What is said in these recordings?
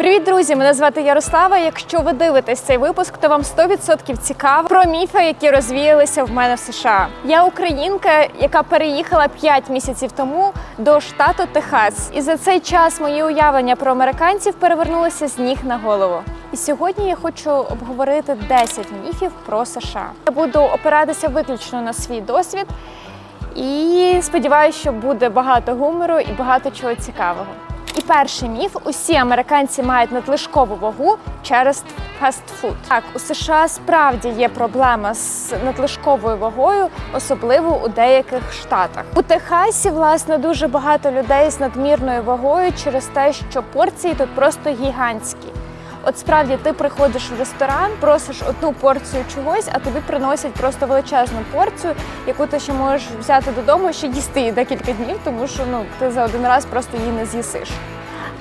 Привіт, друзі! Мене звати Ярослава. Якщо ви дивитесь цей випуск, то вам 100% цікаво про міфи, які розвіялися в мене в США. Я українка, яка переїхала 5 місяців тому до штату Техас, і за цей час мої уявлення про американців перевернулися з ніг на голову. І сьогодні я хочу обговорити 10 міфів про США. Я буду опиратися виключно на свій досвід. І сподіваюся, що буде багато гумору і багато чого цікавого. І перший міф: усі американці мають надлишкову вагу через фастфуд. Так, у США справді є проблема з надлишковою вагою, особливо у деяких штатах. У Техасі, власне, дуже багато людей з надмірною вагою через те, що порції тут просто гігантські. От справді ти приходиш в ресторан, просиш одну порцію чогось, а тобі приносять просто величезну порцію, яку ти ще можеш взяти додому ще їсти її декілька днів, тому що ну ти за один раз просто її не з'їсиш.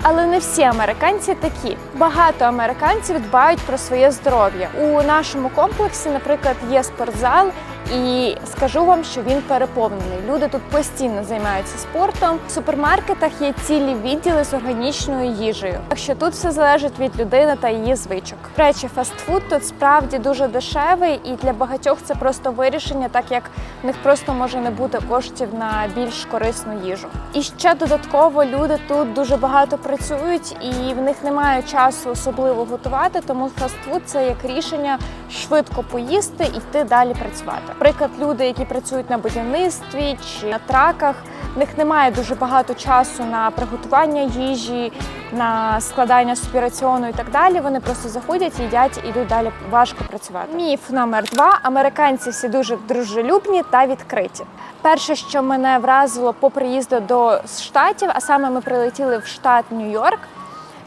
Але не всі американці такі. Багато американців дбають про своє здоров'я. У нашому комплексі, наприклад, є спортзал, і скажу вам, що він переповнений. Люди тут постійно займаються спортом. В супермаркетах є цілі відділи з органічною їжею. Так що тут все залежить від людини та її звичок. Речі, фастфуд тут справді дуже дешевий, і для багатьох це просто вирішення, так як в них просто може не бути коштів на більш корисну їжу. І ще додатково люди тут дуже багато працюють, і в них немає часу особливо готувати, тому фастфуд це як рішення швидко поїсти і йти далі працювати. Наприклад, люди, які працюють на будівництві чи на траках, в них немає дуже багато часу на приготування їжі, на складання собі раціону і так далі. Вони просто заходять, їдять і йдуть далі важко працювати. Міф номер два: американці всі дуже дружелюбні та відкриті. Перше, що мене вразило по приїзду до штатів, а саме ми прилетіли в штат Нью-Йорк,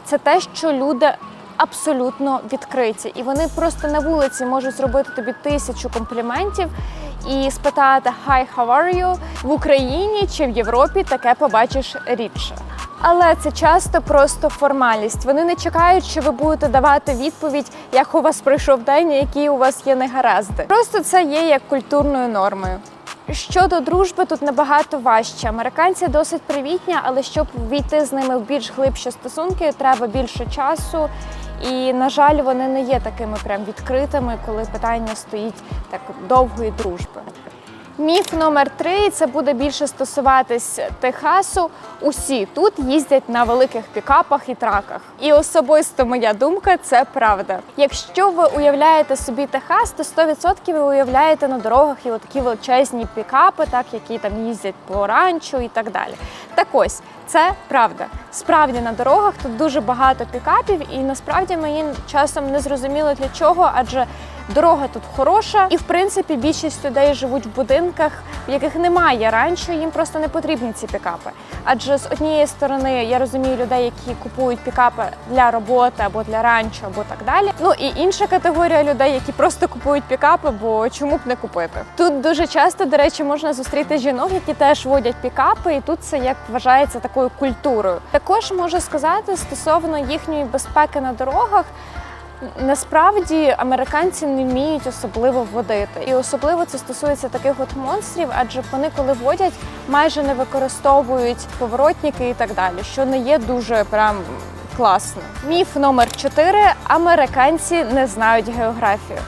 це те, що люди абсолютно відкриті, і вони просто на вулиці можуть зробити тобі тисячу компліментів і спитати «Hi, how are you?» в Україні чи в Європі таке побачиш рідше. Але це часто просто формальність. Вони не чекають, що ви будете давати відповідь, як у вас пройшов день, які у вас є негаразди. Просто це є як культурною нормою. Щодо дружби, тут набагато важче. Американці досить привітні, але щоб війти з ними в більш глибші стосунки, треба більше часу. І, на жаль, вони не є такими прям відкритими, коли питання стоїть так довгої дружби. Міф номер три це буде більше стосуватись Техасу. Усі тут їздять на великих пікапах і траках. І особисто моя думка це правда. Якщо ви уявляєте собі Техас, то 100% ви уявляєте на дорогах і такі величезні пікапи, так які там їздять по ранчо і так далі. Так ось це правда. Справді на дорогах тут дуже багато пікапів, і насправді мені часом не зрозуміло для чого, адже дорога тут хороша, і в принципі більшість людей живуть в будинках, в яких немає ранчо, їм просто не потрібні ці пікапи. Адже з однієї сторони я розумію людей, які купують пікапи для роботи або для ранчо, або так далі. Ну і інша категорія людей, які просто купують пікапи, бо чому б не купити. Тут дуже часто, до речі, можна зустріти жінок, які теж водять пікапи, і тут це як вважається такою культурою. Також можу сказати стосовно їхньої безпеки на дорогах. Насправді американці не вміють особливо водити, і особливо це стосується таких от монстрів, адже вони, коли водять, майже не використовують поворотники і так далі, що не є дуже прям класно. Міф номер 4. американці не знають географію.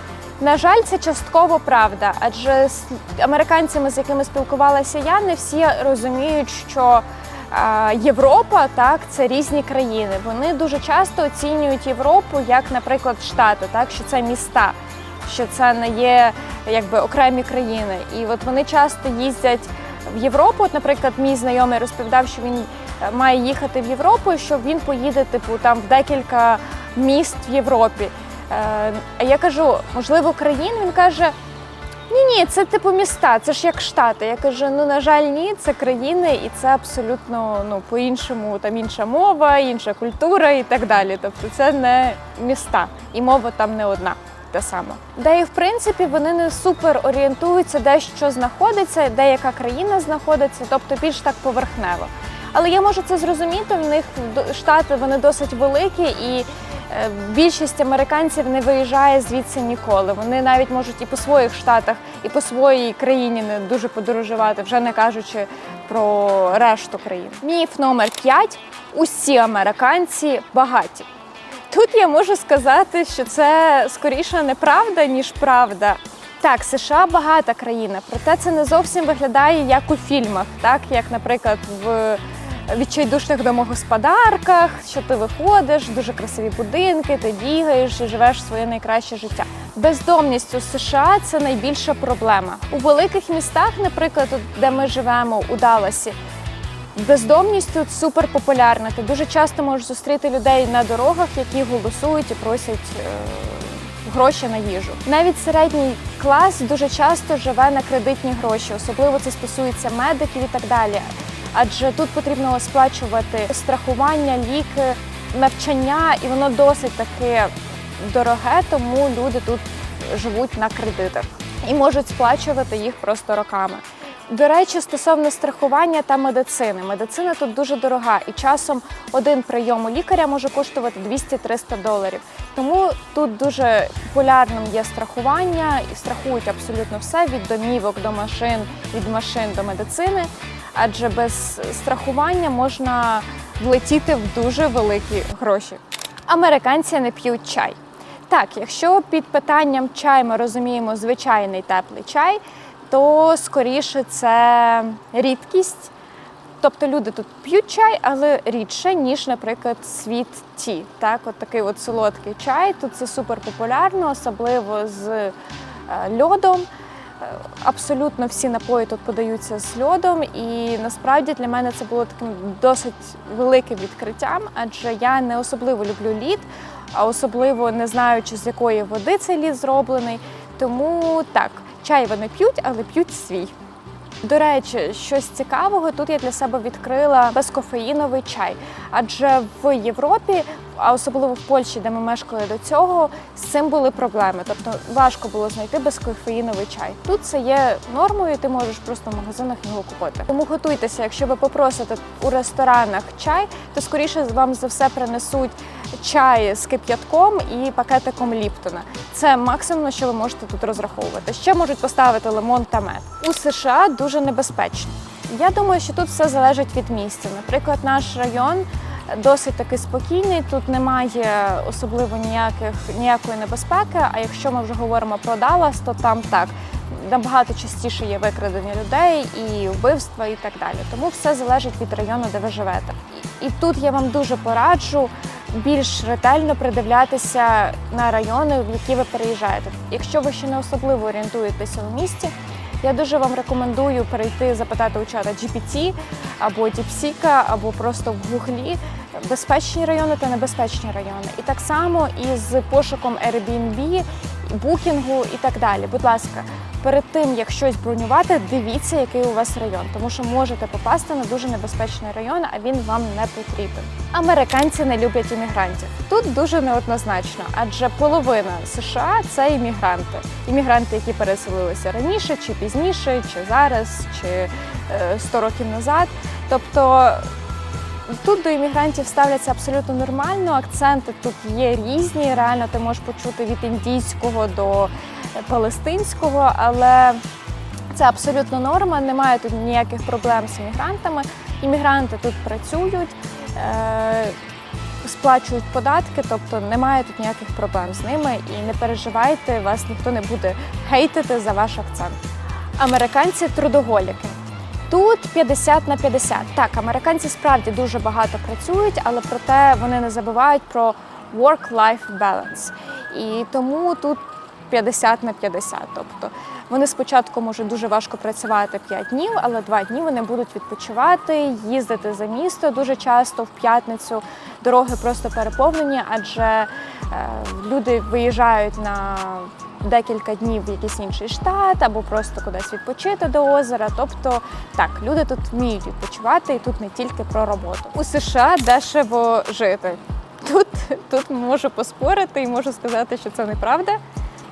На жаль, це частково правда, адже з американцями, з якими спілкувалася я, не всі розуміють, що Європа так це різні країни. Вони дуже часто оцінюють Європу як, наприклад, Штати, так що це міста, що це не є якби окремі країни. І от вони часто їздять в Європу. От, наприклад, мій знайомий розповідав, що він е, має їхати в Європу, і що він поїде, типу, там в декілька міст в Європі. Е, А я кажу, можливо, країн. Він каже. Ні, ні, це типу міста, це ж як штати. Я кажу, ну на жаль, ні, це країни, і це абсолютно ну по-іншому, там інша мова, інша культура і так далі. Тобто це не міста, і мова там не одна. Те саме. Де і в принципі вони не супер орієнтуються, де що знаходиться, де яка країна знаходиться, тобто більш так поверхнево. Але я можу це зрозуміти. В них штати вони досить великі, і більшість американців не виїжджає звідси ніколи. Вони навіть можуть і по своїх штатах, і по своїй країні не дуже подорожувати, вже не кажучи про решту країн. Міф номер 5. усі американці багаті. Тут я можу сказати, що це скоріше неправда, ніж правда. Так, США багата країна, проте це не зовсім виглядає як у фільмах, так як, наприклад, в відчайдушних домогосподарках, що ти виходиш, дуже красиві будинки, ти бігаєш і живеш своє найкраще життя. Бездомність у США це найбільша проблема. У великих містах, наприклад, де ми живемо у Далласі, Бездомність тут супер популярна. Ти дуже часто можеш зустріти людей на дорогах, які голосують і просять е, гроші на їжу. Навіть середній клас дуже часто живе на кредитні гроші, особливо це стосується медиків і так далі. Адже тут потрібно сплачувати страхування, ліки, навчання, і воно досить таке дороге, тому люди тут живуть на кредитах і можуть сплачувати їх просто роками. До речі, стосовно страхування та медицини. Медицина тут дуже дорога, і часом один прийом у лікаря може коштувати 200-300 доларів. Тому тут дуже популярним є страхування і страхують абсолютно все від домівок до машин, від машин до медицини. Адже без страхування можна влетіти в дуже великі гроші. Американці не п'ють чай. Так, якщо під питанням чай ми розуміємо звичайний теплий чай, то скоріше це рідкість. Тобто люди тут п'ють чай, але рідше, ніж, наприклад, світ ті. Так, от такий от солодкий чай. Тут це супер популярно, особливо з е, льодом. Е, Абсолютно всі напої тут подаються з льодом, і насправді для мене це було таким досить великим відкриттям, адже я не особливо люблю лід, а особливо не знаючи, з якої води цей лід зроблений. Тому так, чай вони п'ють, але п'ють свій. До речі, щось цікавого тут я для себе відкрила безкофеїновий чай. Адже в Європі, а особливо в Польщі, де ми мешкали до цього, з цим були проблеми. Тобто важко було знайти безкофеїновий чай. Тут це є нормою, ти можеш просто в магазинах його купити. Тому готуйтеся, якщо ви попросите у ресторанах чай, то скоріше вам за все принесуть чай з кип'ятком і пакетиком Ліптона. Це максимум, що ви можете тут розраховувати. Ще можуть поставити лимон та мед. У США дуже небезпечно. Я думаю, що тут все залежить від місця. Наприклад, наш район досить таки спокійний. Тут немає особливо ніяких ніякої небезпеки. А якщо ми вже говоримо про Даллас, то там так набагато частіше є викрадення людей і вбивства, і так далі. Тому все залежить від району, де ви живете. І, тут я вам дуже пораджу більш ретельно придивлятися на райони, в які ви переїжджаєте. Якщо ви ще не особливо орієнтуєтеся у місті, я дуже вам рекомендую перейти запитати у чата GPT або DeepSeek, або просто в гуглі безпечні райони та небезпечні райони. І так само із пошуком Airbnb, букінгу і так далі. Будь ласка, перед тим як щось бронювати, дивіться, який у вас район, тому що можете попасти на дуже небезпечний район, а він вам не потрібен. Американці не люблять іммігрантів. Тут дуже неоднозначно, адже половина США це іммігранти. Іммігранти, які переселилися раніше, чи пізніше, чи зараз, чи е, 100 років назад. Тобто Тут до іммігрантів ставляться абсолютно нормально. Акценти тут є різні. Реально ти можеш почути від індійського до палестинського, але це абсолютно норма. Немає тут ніяких проблем з іммігрантами. Іммігранти тут працюють. Е- Сплачують податки, тобто немає тут ніяких проблем з ними і не переживайте, вас ніхто не буде хейтити за ваш акцент. Американці трудоголіки. Тут 50 на 50. Так, американці справді дуже багато працюють, але проте вони не забувають про work-life balance. І тому тут 50 на 50. Тобто вони спочатку можуть дуже важко працювати 5 днів, але 2 дні вони будуть відпочивати, їздити за місто дуже часто в п'ятницю. Дороги просто переповнені, адже е, люди виїжджають на декілька днів в якийсь інший штат або просто кудись відпочити до озера. Тобто так, люди тут вміють відпочивати, і тут не тільки про роботу. У США дешево жити. Тут, тут можу поспорити і можу сказати, що це неправда.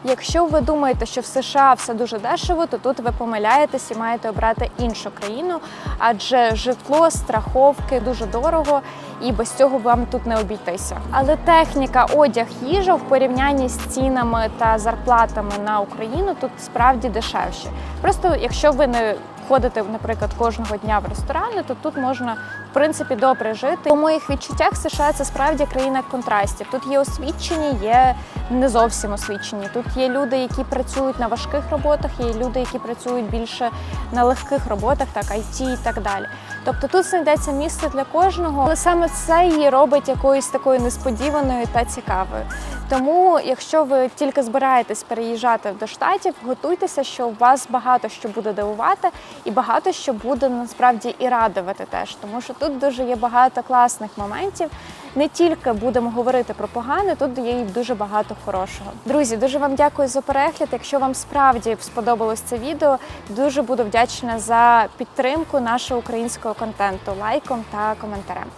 Якщо ви думаєте, що в США все дуже дешево, то тут ви помиляєтесь і маєте обрати іншу країну, адже житло, страховки дуже дорого, і без цього вам тут не обійтися. Але техніка, одяг, їжа в порівнянні з цінами та зарплатами на Україну тут справді дешевші. Просто якщо ви не ходити, наприклад, кожного дня в ресторани, то тут можна в принципі добре жити. У моїх відчуттях США це справді країна контрастів. Тут є освічені, є не зовсім освічені. Тут є люди, які працюють на важких роботах, є люди, які працюють більше на легких роботах, так IT і так далі. Тобто тут знайдеться місце для кожного, але саме це її робить якоюсь такою несподіваною та цікавою. Тому, якщо ви тільки збираєтесь переїжджати до штатів, готуйтеся, що у вас багато що буде дивувати, і багато що буде насправді і радувати теж, тому що тут дуже є багато класних моментів. Не тільки будемо говорити про погане, тут є і дуже багато хорошого. Друзі, дуже вам дякую за перегляд. Якщо вам справді сподобалось це відео, дуже буду вдячна за підтримку нашого українського контенту лайком та коментарем.